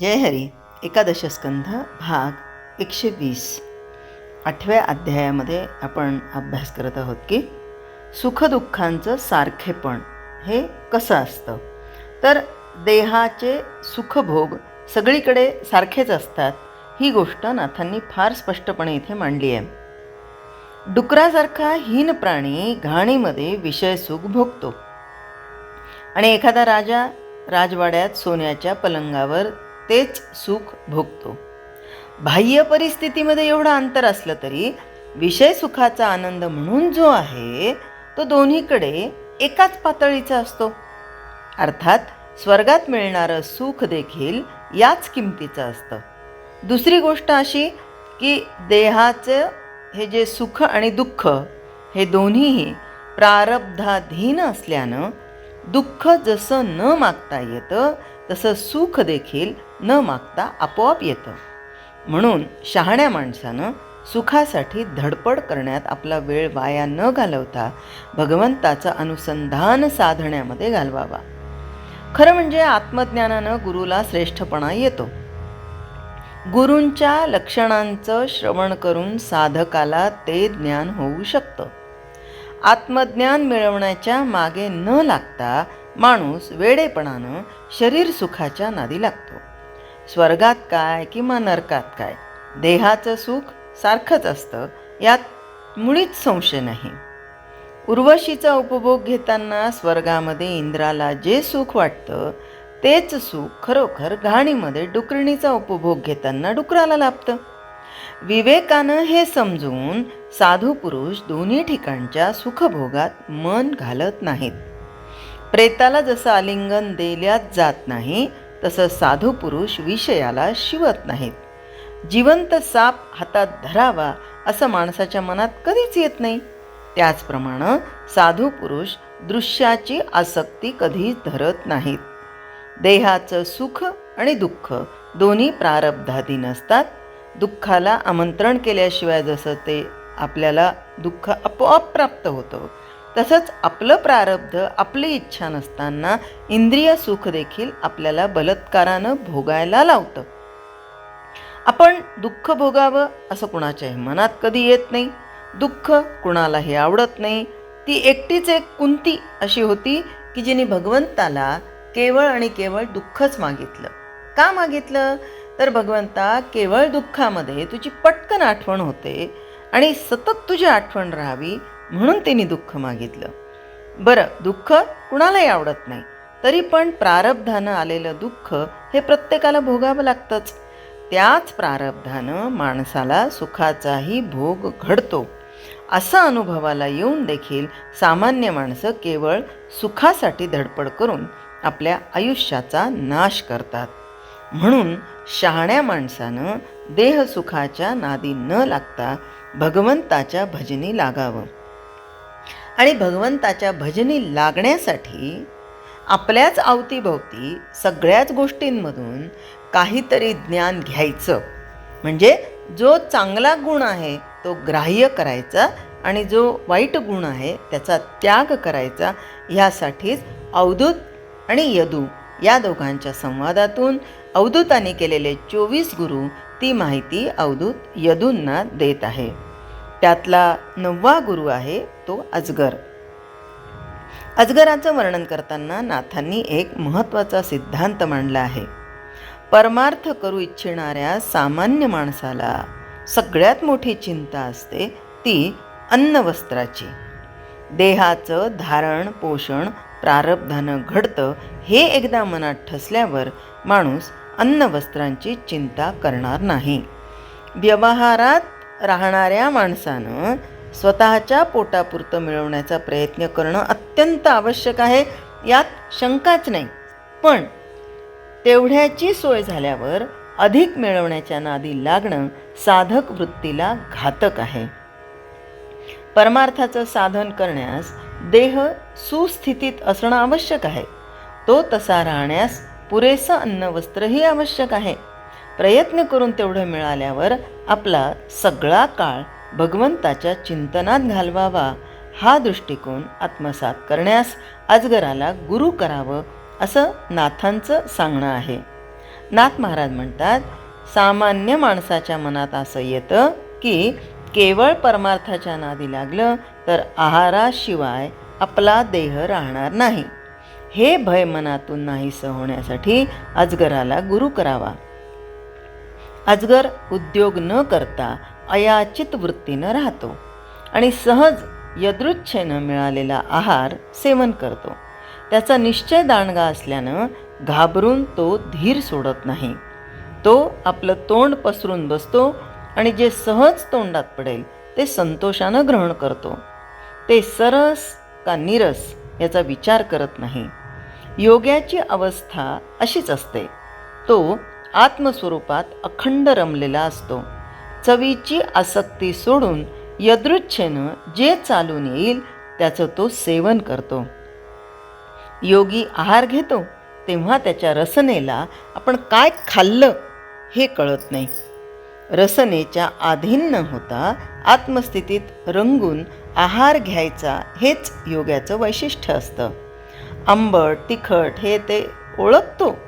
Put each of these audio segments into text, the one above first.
जय हरी. एकादश स्कंध भाग एकशे वीस आठव्या अध्यायामध्ये आपण अभ्यास करत आहोत की सुखदुःखांचं सारखेपण हे कसं असतं? तर देहाचे सुखभोग सगळीकडे सारखेच असतात ही गोष्ट नाथांनी फार स्पष्टपणे इथे मांडली आहे. डुकरासारखा हीन प्राणी घाणीमध्ये विषय सुख भोगतो. आणि एखादा राजा राजवाड्यात सोन्याच्या पलंगावर तेच सुख भोगतो. बाह्य परिस्थितीमध्ये एवढं अंतर असलं तरी विषय सुखाचा आनंद म्हणून जो आहे तो दोन्हीकडे एकाच पातळीचा असतो. अर्थात स्वर्गात मिळणारं सुख देखील याच किमतीचं असतं. दुसरी गोष्ट अशी की देहाचं हे जे सुख आणि दुःख हे दोन्हीही प्रारब्धाधीन असल्यानं दुःख जसं न मागता येतं तसं सुख देखील न मागता आपोआप येतं. म्हणून शहाण्या माणसानं सुखासाठी धडपड करण्यात आपला वेळ वाया न घालवता भगवंताचं अनुसंधान साधण्यामध्ये घालवावा. खरं म्हणजे आत्मज्ञानानं गुरुला श्रेष्ठपणा येतो. गुरूंच्या लक्षणांचं श्रवण करून साधकाला ते ज्ञान होऊ शकतं. आत्मज्ञान मिळवण्याच्या मागे न लागता माणूस वेडेपणानं शरीर सुखाच्या नादी लागतो. स्वर्गात काय किंवा नरकात काय? देहाचं सुख सारखंच असतं यात मुळीच संशय नाही. उर्वशीचा उपभोग घेताना स्वर्गामध्ये इंद्राला जे सुख वाटतं तेच सुख खरोखर घाणीमध्ये डुकरणीचा उपभोग घेताना डुकराला लाभतं. विवेकानं हे समजून साधू पुरुष दोन्ही ठिकाणच्या सुखभोगात मन घालत नाहीत. प्रेताला जसं आलिंगन दिल्याच जात नाही तसं साधू पुरुष विषयाला शिवत नाहीत. जिवंत साप हातात धरावा असं माणसाच्या मनात कधीच येत नाही. त्याचप्रमाणे साधू पुरुष दृश्याची आसक्ती कधीच धरत नाहीत. देहाचं सुख आणि दुःख दोन्ही प्रारब्धाधीन असतात. दुःखाला आमंत्रण केल्याशिवाय जसं ते आपल्याला दुःख आपोआप प्राप्त होतं तसंच आपलं प्रारब्ध आपली इच्छा नसताना इंद्रिय सुख देखील आपल्याला बलात्कारानं भोगायला लावतं. आपण दुःख भोगावं असं कुणाच्याही मनात कधी येत नाही. दुःख कुणालाही आवडत नाही. ती एकटीच एक कुंती अशी होती की जिने भगवंताला केवळ आणि केवळ दुःखच मागितलं. का मागितलं? तर भगवंता केवळ दुःखामध्ये तुझी पटकन आठवण होते आणि सतत तुझी आठवण राहावी म्हणून तिने दुःख मागितलं. बरं दुःख कुणालाही आवडत नाही. तरी पण प्रारब्धानं आलेलं दुःख हे प्रत्येकाला भोगावं लागतंच. त्याच प्रारब्धानं माणसाला सुखाचाही भोग घडतो. असं अनुभवाला येऊन देखील सामान्य माणसं केवळ सुखासाठी धडपड करून आपल्या आयुष्याचा नाश करतात. म्हणून शहाण्या माणसानं देहसुखाच्या नादी न लागता भगवंताच्या भजनी लागावं. आणि भगवंताच्या भजनी लागण्यासाठी आपल्याच अवतीभोवती सगळ्याच गोष्टींमधून काहीतरी ज्ञान घ्यायचं. म्हणजे जो चांगला गुण आहे तो ग्राह्य करायचा आणि जो वाईट गुण आहे त्याचा त्याग करायचा ह्यासाठीच अवधूत आणि यदू या दोघांच्या संवादातून अवधूताने केलेले चोवीस गुरु ती माहिती अवधूत यदूंना देत आहे. त्यातला नववा गुरु आहे तो अजगर. अजगराचं वर्णन करताना नाथांनी एक महत्त्वाचा सिद्धांत मांडला आहे. परमार्थ करू इच्छिणाऱ्या सामान्य माणसाला सगळ्यात मोठी चिंता असते ती अन्नवस्त्राची. देहाचं धारण पोषण प्रारब्धानं घडतं हे एकदा मनात ठसल्यावर माणूस अन्नवस्त्रांची चिंता करणार नाही. व्यवहारात राहणाऱ्या माणसानं स्वतःच्या पोटापुरतं मिळवण्याचा प्रयत्न करणं अत्यंत आवश्यक आहे. यात शंकाच नाही. पण तेवढ्याची सोय झाल्यावर अधिक मिळवण्याच्या नादी लागणं साधक वृत्तीला घातक आहे. परमार्थाचं साधन करण्यास देह सुस्थितीत असणं आवश्यक आहे. तो तसा राहण्यास पुरेसं अन्नवस्त्रही आवश्यक आहे. प्रयत्न करून तेवढं मिळाल्यावर आपला सगळा काळ भगवंताच्या चिंतनात घालवावा हा दृष्टिकोन आत्मसात करण्यास अजगराला गुरु करावं असं नाथांचं सांगणं आहे. नाथ महाराज म्हणतात सामान्य माणसाच्या मनात असं येतं की केवळ परमार्थाच्या नादी लागलं तर आहाराशिवाय आपला देह राहणार नाही. हे भय मनातून नाहीसं होण्यासाठी अजगराला गुरु करावा. अजगर उद्योग न करता अयाचित वृत्तीनं राहतो आणि सहज यदृच्छेनं मिळालेला आहार सेवन करतो. त्याचा निश्चय दांडगा असल्यानं घाबरून तो धीर सोडत नाही. तो आपलं तोंड पसरून बसतो आणि जे सहज तोंडात पडेल ते संतोषानं ग्रहण करतो. ते सरस का निरस याचा विचार करत नाही. योग्याची अवस्था अशीच असते. तो आत्मस्वरूपात अखंड रमलेला असतो. चवीची आसक्ती सोडून यदृच्छेनं जे चालून येईल त्याचं तो सेवन करतो. योगी आहार घेतो तेव्हा त्याच्या रसनेला आपण काय खाल्लं हे कळत नाही. रसनेच्या आधीन न होता आत्मस्थितीत रंगून आहार घ्यायचा हेच योग्याचं वैशिष्ट्य असतं. आंबट तिखट हे ते ओळखतो.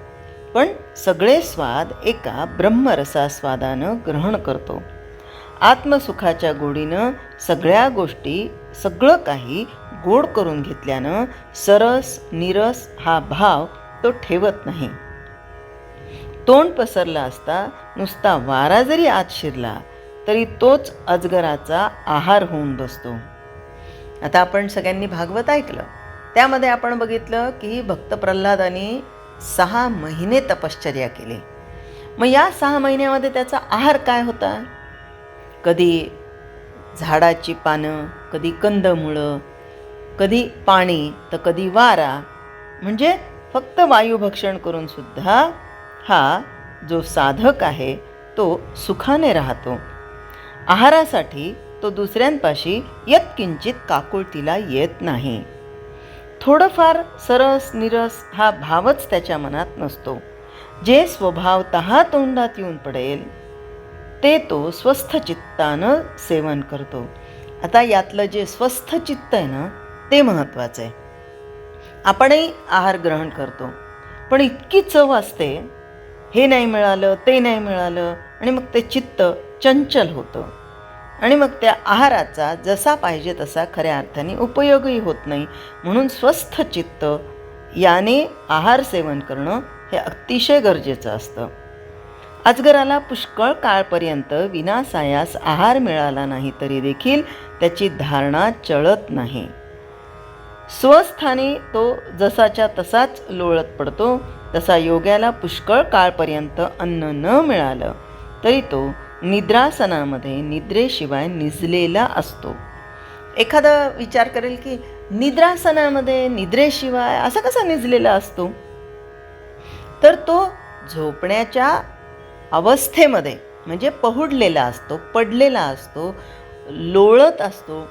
पण सगळे स्वाद एका ब्रह्मरसास्वादानं ग्रहण करतो. आत्मसुखाच्या गोडीनं सगळ्या गोष्टी सगळं काही गोड करून घेतल्यानं सरस निरस हा भाव तो ठेवत नाही. तोंड पसरला असता नुसता वारा जरी आत शिरला तरी तोच अजगराचा आहार होऊन बसतो. आता आपण सगळ्यांनी भागवत ऐकलं. त्यामध्ये आपण बघितलं की भक्त प्रल्हादाने सहा महिने तपश्चर्या केली. मग या सहा महिन्यामध्ये त्याचा आहार काय होता? कधी झाडाची पानं कधी कंदमुळं कधी पाणी तर कधी वारा. म्हणजे फक्त वायुभक्षण करूनसुद्धा हा जो साधक आहे तो सुखाने राहतो. आहारासाठी तो दुसऱ्यांपाशी यत्किंचित काकुळतीला येत नाही. थोडंफार सरस निरस हा भावच त्याच्या मनात नसतो. जे स्वभावत तोंडात येऊन पडेल ते तो स्वस्थ चित्तानं सेवन करतो. आता यातलं जे स्वस्थ चित्त आहे ना ते महत्त्वाचं आहे. आपणही आहार ग्रहण करतो. पण इतकी चव असते हे नाही मिळालं ते नाही मिळालं आणि मग ते चित्त चंचल होतं. आणि मग त्या आहाराचा जसा पाहिजे तसा खऱ्या अर्थाने उपयोगही होत नाही. म्हणून स्वस्थ चित्त याने आहार सेवन करणं हे अतिशय गरजेचं असतं. अजगराला पुष्कळ काळपर्यंत विनासायास आहार मिळाला नाही तरी देखील त्याची धारणा चळत नाही. स्वस्थाने तो जसाच्या तसाच लोळत पडतो तसा योग्याला पुष्कळ काळपर्यंत अन्न न मिळालं तरी तो निद्रासनामध्ये निद्रेशिवाय निजलेला असतो. एखादा विचार करेल की निद्रासनामध्ये निद्रेशिवाय असा कसा निजलेला असतो? तर तो झोपण्याच्या अवस्थेमध्ये म्हणजे पहुडलेला असतो पडलेला असतो लोळत असतो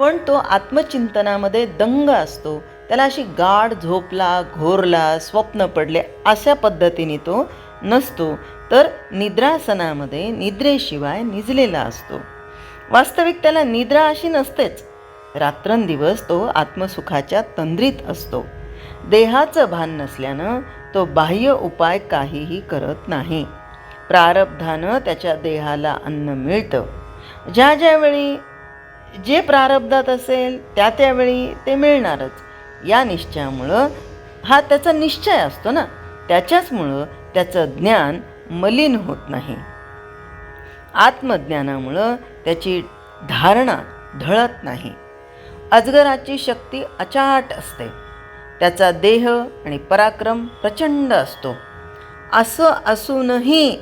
पण तो आत्मचिंतनामध्ये दंग असतो. त्याला अशी गाढ झोपला घोरला स्वप्न पडले अशा पद्धतीने तो नसतो तर निद्रासनामध्ये निद्रेशिवाय निजलेला असतो. वास्तविक त्याला निद्रा अशी नसतेच. रात्रंदिवस तो आत्मसुखाच्या तंद्रीत असतो. देहाचं भान नसल्यानं तो बाह्य उपाय काहीही करत नाही. प्रारब्धानं त्याच्या देहाला अन्न मिळतं. ज्या ज्यावेळी जे प्रारब्धात असेल त्या त्यावेळी ते मिळणारच. या निश्चयामुळं हा त्याचा निश्चय असतो ना. त्याच्याचमुळं त्याचं ज्ञान मलिन होत नाही. आत्मज्ञानामुळं त्याची धारणा ढळत नाही. अजगराची शक्ती अचाट असते. त्याचा देह आणि पराक्रम प्रचंड असतो. असं असूनही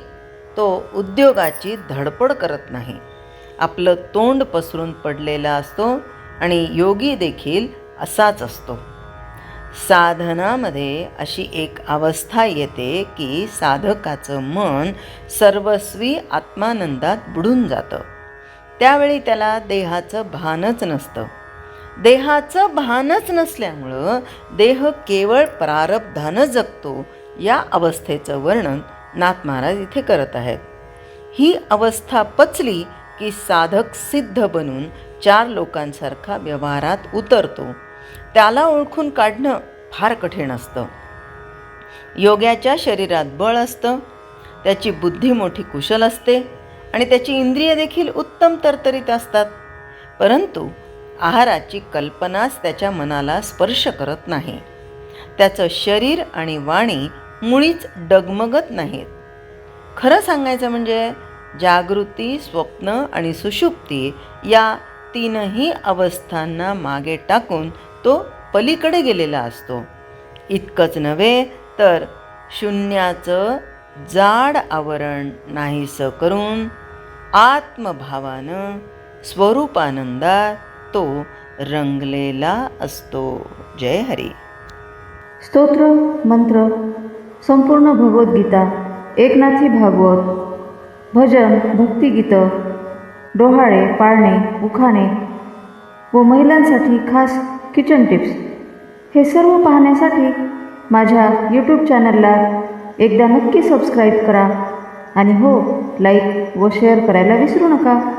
तो उद्योगाची धडपड करत नाही. आपलं तोंड पसरून पडलेला असतो आणि योगी देखील असाच असतो. साधनामध्ये अशी एक अवस्था येते की साधकाचं मन सर्वस्वी आत्मानंदात बुडून जातं. त्यावेळी त्याला देहाचं भानच नसतं. देहाचं भानच नसल्यामुळं देह केवळ प्रारब्धानं जगतो या अवस्थेचं वर्णन नाथ महाराज इथे करत आहेत. ही अवस्था पचली की साधक सिद्ध बनून चार लोकांसारखा व्यवहारात उतरतो. त्याला ओळखून काढणं फार कठीण असतं. योग्याच्या शरीरात बळ असतं त्याची बुद्धी मोठी कुशल असते आणि त्याची इंद्रिय देखील उत्तम तरतरीत असतात. परंतु आहाराची कल्पनाच त्याच्या मनाला स्पर्श करत नाही. त्याचं शरीर आणि वाणी मुळीच डगमगत नाहीत. खरं सांगायचं म्हणजे जागृती स्वप्न आणि सुषुप्ती या तीनही अवस्थांना मागे टाकून तो पलीकडे गेलेला असतो. इतकंच नव्हे तर शून्याचं जाड आवरण नाहीसं करून आत्मभावानं स्वरूपानंदात तो रंगलेला असतो. जय हरी. स्तोत्र मंत्र संपूर्ण भगवद्गीता एकनाथी भागवत भजन भक्तिगीतं डोहाळे पाळणे उखाणे व महिलांसाठी खास किचन टिप्स. हे सर्व पाहण्यासाठी माझ्या यूट्यूब चॅनलला एकदा नक्की सबस्क्राईब करा आणि हो लाईक व शेअर करायला विसरू नका.